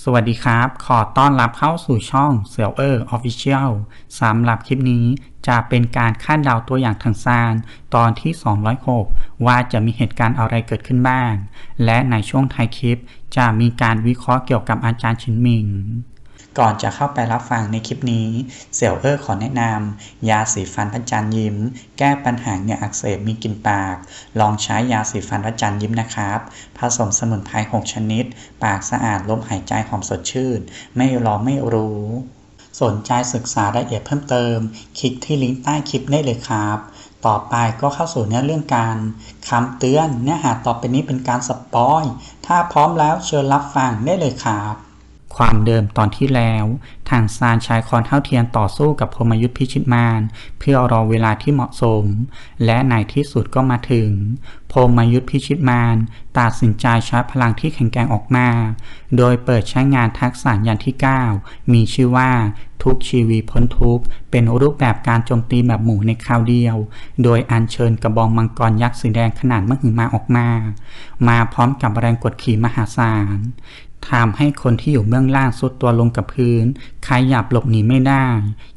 สวัสดีครับ ขอต้อนรับเข้าสู่ช่องเสี่ยวเออร์ออฟฟิเชียลสำหรับคลิปนี้จะเป็นการคาดเดาตัวอย่างทางซานตอนที่ 206 ว่าจะมีเหตุการณ์อะไรเกิดขึ้นบ้าง และในช่วงท้ายคลิปจะมีการวิเคราะห์เกี่ยวกับอาจารย์ชินมิง ก่อนจะเข้าไปรับฟังในคลิปนี้ เสี่ยวเออร์ขอแนะนำยาสีฟันพระจันทร์ยิ้ม แก้ปัญหาเหงื่ออักเสบมีกลิ่นปาก ลองใช้ยาสีฟันพระจันทร์ยิ้มนะครับ ผสมสมุนไพร6ชนิด ปากสะอาดลมหายใจหอมสดชื่น ไม่รอไม่รู้ สนใจศึกษารายละเอียดเพิ่มเติม คลิกที่ลิงก์ใต้คลิปได้เลยครับ ต่อไปก็เข้าสู่เนื้อเรื่องการคำเตือนเนื้อหาต่อไปนี้เป็นการสปอย ถ้าพร้อมแล้วเชิญรับฟังได้เลยครับ ความเดิมตอนที่แล้ว ทางซานใช้คอนเท่าเทียนต่อสู้กับพมยุทธพิชิตมารเพื่อรอเวลาที่เหมาะสม และในที่สุดก็มาถึง พมยุทธพิชิตมารตัดสินใจใช้พลังที่แข็งแกร่งออกมา โดยเปิดใช้งานทักษะยันที่ 9 มีชื่อว่าทุกชีวีพ้นทุกเป็นรูปแบบการโจมตีแบบหมู่ในคราวเดียว โดยอัญเชิญกระบองมังกรยักษ์สีแดงขนาดมหึมาออกมา มาพร้อมกับแรงกดขี่มหาศาล ทำให้คนที่อยู่เบื้องล่างสุดตัวลงกับพื้น ขยับหลบหนีไม่ได้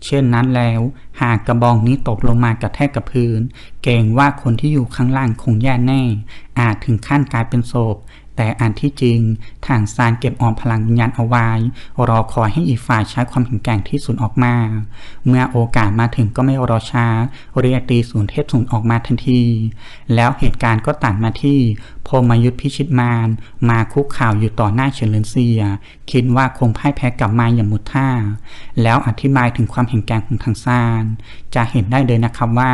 เช่นนั้นแล้ว หากกระบองนี้ตกลงมากระแทกกับพื้น เกรงว่าคนที่อยู่ข้างล่างคงแย่แน่ อาจถึงขั้นกลายเป็นศพ แต่อันที่จริงทางซานเก็บออมพลังวิญญาณเอาไว้ รอคอยให้อีกฝ่ายใช้ความแข็งแกร่งที่สุดออกมา เมื่อโอกาสมาถึงก็ไม่รอช้า เรียกตีศูนย์เทพศูนย์ออกมาทันที แล้วเหตุการณ์ก็ตัดมาที่พรมยุทธพิชิตมารมาคุกข่าวอยู่ต่อหน้าเฉินเลินเซีย คิดว่าคงพ่ายแพ้กลับมาอย่างหมุดท่า แล้วอธิบายถึงความแข็งแกร่งของทางซาน จะเห็นได้เลยนะครับว่า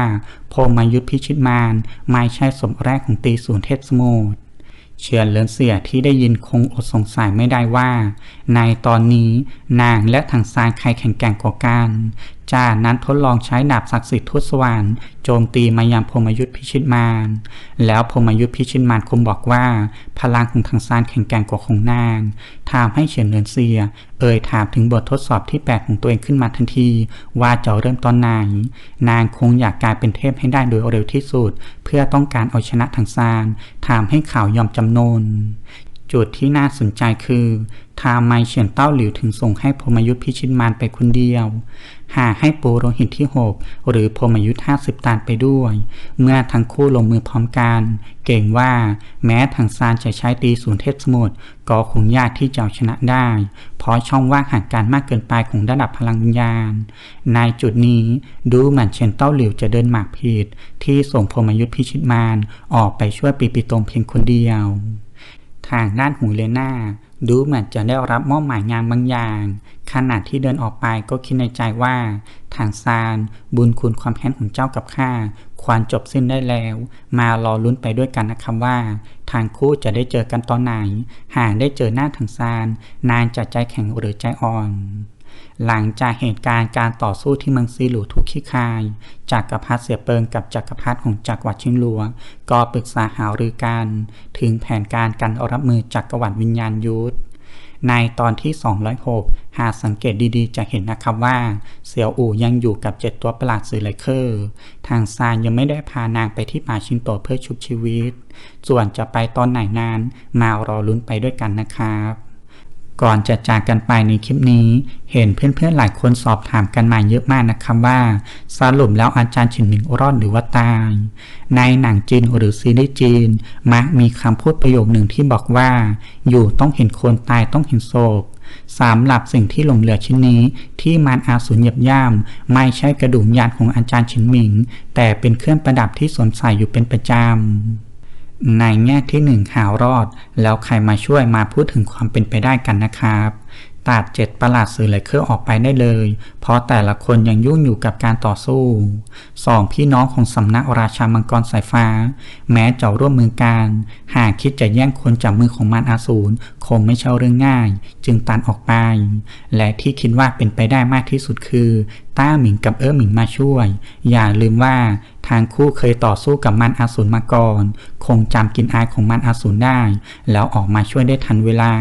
พรมยุทธพิชิตมารไม่ใช่สมแรกของตีศูนย์เทพสมุทร เชียนเลินเสียที่ได้ยินคงอดสงสัยไม่ได้ว่า ในตอนนี้นางและทางซานใครแข็งแกร่งกว่ากัน จานั้นทดลองใช้ดาบศักดิ์สิทธิ์ทุตสวรรค์โจมตีมายังพมยุทธพิชิตมารแล้วพมยุทธพิชิตมารคงบอกว่า พลังของทางซานแข็งแกร่งกว่าของนางทำให้เฉียนเลินเซีย เอ่ยถามถึงบททดสอบที่แปลกของตัวเองขึ้นมาทันที ว่าจะเริ่มตอนไหน นางคงอยากกลายเป็นเทพให้ได้โดยเร็วที่สุด เพื่อต้องการเอาชนะทางซานทำให้ข่าวยอมจำนน จุดที่น่าสนใจคือทำไมเฉียนเต้าหลิวถึงส่งให้พมยุทธพิชิตมารไปคนเดียว หากให้ปูโรหิตที่ 6 หรือพมยุทธห้าสิบตานไปด้วย เมื่อทั้งคู่ลงมือพร้อมกัน เก่งว่าแม้ทางซานจะใช้ตีศูนย์เทพสมุทรก็คงยากที่จะเอาชนะได้ เพราะช่องว่างห่างกันมากเกินไปของระดับพลังวิญญาณ ในจุดนี้ดูเหมือนเฉียนเต้าหลิวจะเดินหมากผิดที่ส่งพมยุทธพิชิตมารออกไปช่วยปีปิตงเพียงคนเดียว ทางด้านหูเลน่าดูเหมือนจะได้รับมอบหมายงานบางอย่าง ขณะที่เดินออกไปก็คิดในใจว่า ทางซาน บุญคุณความแค้นของเจ้ากับข้าควรจบสิ้นได้แล้ว มารอลุ้นไปด้วยกันนะครับว่า ทางคู่จะได้เจอกันตอนไหน หากได้เจอหน้าทางซาน นานจะใจแข็งหรือใจอ่อน หลังจากเหตุการณ์การต่อสู้ที่เมืองซีหลูถูกขี้คายจักรพรรดิเสียเปิงกับจักรพรรดิของจักรวรรดิชิงหลวง ก็ปรึกษาหารือกัน ถึงแผนการการรับมือจักรวรรดิวิญญาณยุทธในตอนที่ 206 หากสังเกตดีๆ จะเห็นนะครับว่า เสี่ยวอู่ยังอยู่กับเจ็ดตัวประหลาดสื่อไลเคอร์ ทางซานยังไม่ได้พานางไปที่ป่าชินโตเพื่อชุบชีวิต ส่วนจะไปตอนไหนนั้นมารอลุ้นไปด้วยกันนะครับ ก่อนจะจากกันไปในคลิปนี้ เห็นเพื่อนๆหลายคนสอบถามกันมาเยอะมากนะครับว่า สรุปแล้วอาจารย์ฉินหมิงรอดหรือว่าตาย ในหนังจีนหรือซีรีส์จีน มักมีคำพูดประโยคหนึ่งที่บอกว่า อยู่ต้องเห็นคนตายต้องเห็นโศกสำหรับสิ่งที่หลงเหลือชิ้นนี้ ที่มารอาสูรเหยียบย่ำไม่ใช่กระดูกยานของอาจารย์ฉินหมิง แต่เป็นเครื่องประดับที่สวมใส่อยู่เป็นประจำ ในแง่ที่หนึ่งข่าวรอด แล้วใครมาช่วยมาพูดถึงความเป็นไปได้กันนะครับ ตัดเจ็ดประหลาดสื่อไลเคอร์อออกไปได้เลย เพราะแต่ละคนยังยุ่งอยู่กับการต่อสู้สองพี่น้องของสำนักราชามังกรสายฟ้า แม้จะร่วมมือกัน หากคิดจะแย่งคนจากมือของมารอาสูรคงไม่ใช่เรื่องง่าย จึงตันออกไป และที่คิดว่าเป็นไปได้มากที่สุดคือ ต้าหมิงกับเออหมิงมาช่วย อย่าลืมว่าทางคู่เคยต่อสู้กับมารอาสูรมาก่อน คงจำกินอายของมารอาสูรได้ แล้วออกมาช่วยได้ทันเวลา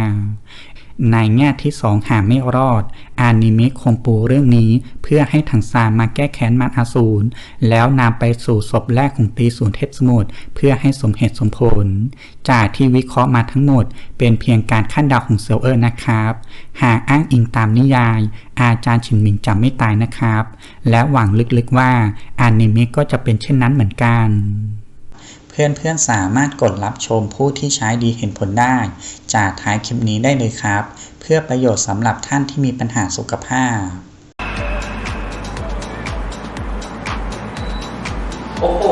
ในแง่ที่สองหากไม่รอด อานิเมะคงปูเรื่องนี้เพื่อให้ถังซานมาแก้แค้นมารอาสูรแล้วนำไปสู่ศพแรกของตีศูนย์เทพสมุทรเพื่อให้สมเหตุสมผล จากที่วิเคราะห์มาทั้งหมด เป็นเพียงการคาดเดาของเซลเออร์นะครับ หากอ้างอิงตามนิยาย อาจารย์ฉินหมิงจำไม่ตายนะครับ และหวังลึกๆว่าอานิเมะก็จะเป็นเช่นนั้นเหมือนกัน เพื่อนๆสามารถกดรับชมผู้ที่ใช้ดีเห็นผลได้ จากท้ายคลิปนี้ได้เลยครับ เพื่อประโยชน์สำหรับท่านที่มีปัญหาสุขภาพ โอ้โห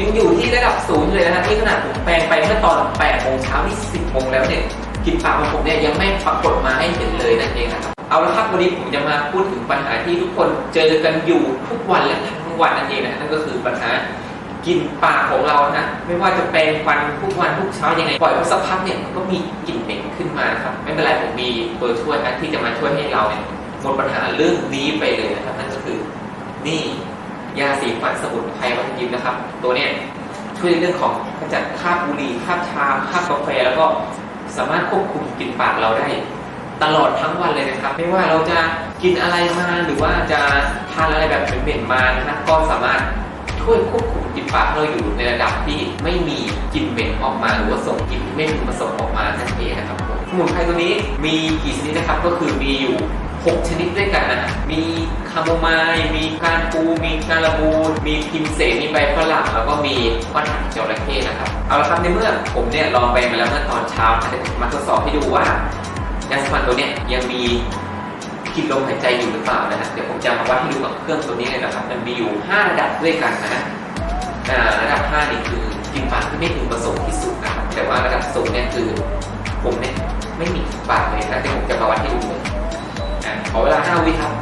ยังอยู่ที่ระดับศูนย์เลยนะฮะนี่ขนาดผมแปลงไปเมื่อตอน8โมงเช้าที่ 10โมงแล้วเนี่ยกลินปากของผมเนี่ยยังไม่ปรากฏมาให้เห็นเลยนั่นเองนะครับเอาละครับวันนี้ผมจะมาพูดถึงปัญหาที่ทุกคนเจอกันอยู่ทุกวันและทั้งวันนั่นเองนะนั่นก็คือปัญหา กลิ่นปากของเรานะไม่ว่าจะแปรงฟันทุกวันทุกเช้ายังไงปล่อยไว้สักพักเนี่ยมันก็มีกลิ่นเหม็นขึ้นมาครับ ไม่เป็นไรผมมีตัวช่วยนะที่จะมาช่วยให้เราเนี่ยหมดปัญหาเรื่องนี้ไปเลยนะครับนั่นก็คือนี่ยาสีฟันสมุนไพรวัฒยิมนะครับ ตัวเนี้ยช่วยในเรื่องของขจัดคราบบุหรี่คราบชาคราบกาแฟแล้วก็สามารถควบคุมกลิ่นปากเราได้ ตลอดทั้งวันเลยนะครับ ไม่ว่าเราจะกินอะไรมาหรือว่าจะทานอะไรแบบเหม็นๆมานะครับก็สามารถช่วยควบคุมกลิ่นปากเราอยู่ในระดับที่ไม่มีกลิ่นเหม็นออกมา หรือว่าส่งกลิ่นที่ไม่พึงประสงออกมานั่นเองนะครับผมสมุนไพรตัวนี้มีกี่ชนิดนะครับก็คือมีอยู่ 6 ชนิดด้วยกันนะมีคาโมไมล์มีการปู มีการะบูนมีพิมเสนมีใบฝรั่งแล้วก็มีก้อนหักจระเข้นะครับ เอาละครับในเมื่อผมเนี่ยลองไปมาแล้วเมื่อตอนเช้ามาทดสอบให้ดูว่ายาสมันตัวเนี้ยยังมีกลินลมหายใจอยู่หรือเปล่านะฮะเดี๋ยวผมจะมาวัดให้ดูกับเครื่องตัวนี้เลยนะครับ มันมีอยู่ 5 ระดับด้วยกันนะ ระดับ5นี่คือกินปากที่ไม่พึงประสงค์ที่สุดนะครับแต่ว่าระดับสูงเนี่ยคือ ผมเนี่ยไม่มีกินปากเลยนะเดี๋ยวผมจะมาวัดให้ดูเลยอะขอเวลา5วิครับ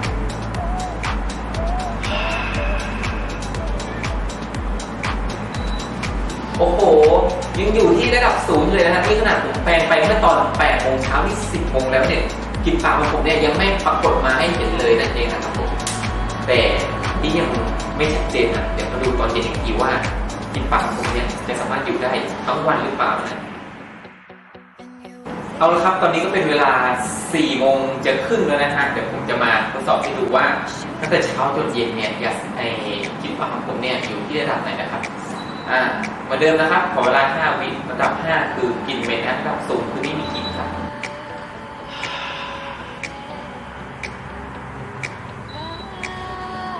โอ้โห ยังอยู่ที่ระดับศูนย์เลยนะฮะนี่ขนาดผมแปลงไปเมื่อตอน8โมงเช้าที่10โมงแล้วเนี่ยกินปากของผมเนี่ยยังไม่ปรากฏมาให้เห็นเลยนั่นเองนะครับผมแต่ที่ยัง ไม่ชัดเจนนะเดี๋ยวมาดูตอนเย็นอีกทีว่ากินปากของผมเนี่ยจะสามารถอยู่ได้ทั้งวันหรือเปล่านะเอาละครับ ตอนนี้ก็เป็นเวลา4โมงจะครึ่งแล้วนะฮะ เดี๋ยวผมจะมาทดสอบให้ดูว่าตั้งแต่เช้าจนเย็นเนี่ยยาไอกินปากของผมเนี่ยอยู่ที่ระดับไหนนะครับ อ่ามาเดิมนะครับ ขอเวลา 5 วิระดับ 5 คือกินเหม็นนะระดับสูงคือไม่มีกลิ่ครับ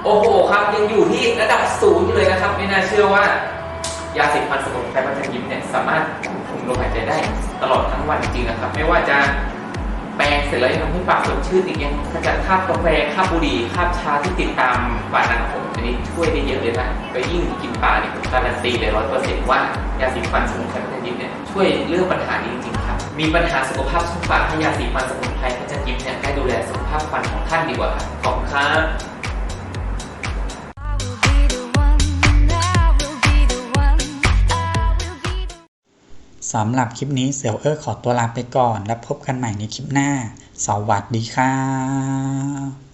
โอ้โหครับยังอยู่ที่ระดับศูนย์อยู่เลยนะครับ ไม่น่าเชื่อว่ายาสีฟันสมุนไพรวัฒยิมเนี่ยสามารถคุมลมหายใจได้ตลอดทั้งวันจริงๆนะครับ ไม่ว่าจะแปรงเสร็จแล้วยังทำให้ปากสดชื่นอีกยังขจัดคราบกาแฟคราบบุหรี่คราบชาที่ติดตามปากนะครับผมอันนี้ช่วยได้เยอะเลยนะก็ยิ่งกินปลาเนี่ยผมการันตีเลยร้อยเปอร์เซ็นต์ว่ายาสีฟันสมุนไพรวัฒยิมเนี่ยช่วยเรื่องปัญหานี้จริงๆครับ มีปัญหาสุขภาพช่องปากให้ยาสีฟันสมุนไพรวัฒยิมเนี่ยได้ดูแลสุขภาพฟันของท่านดีกว่าครับขอบคุณครับ สำหรับคลิปนี้เซลเออร์ขอตัวลาไปก่อน แล้วพบกันใหม่ในคลิปหน้า สวัสดีครับ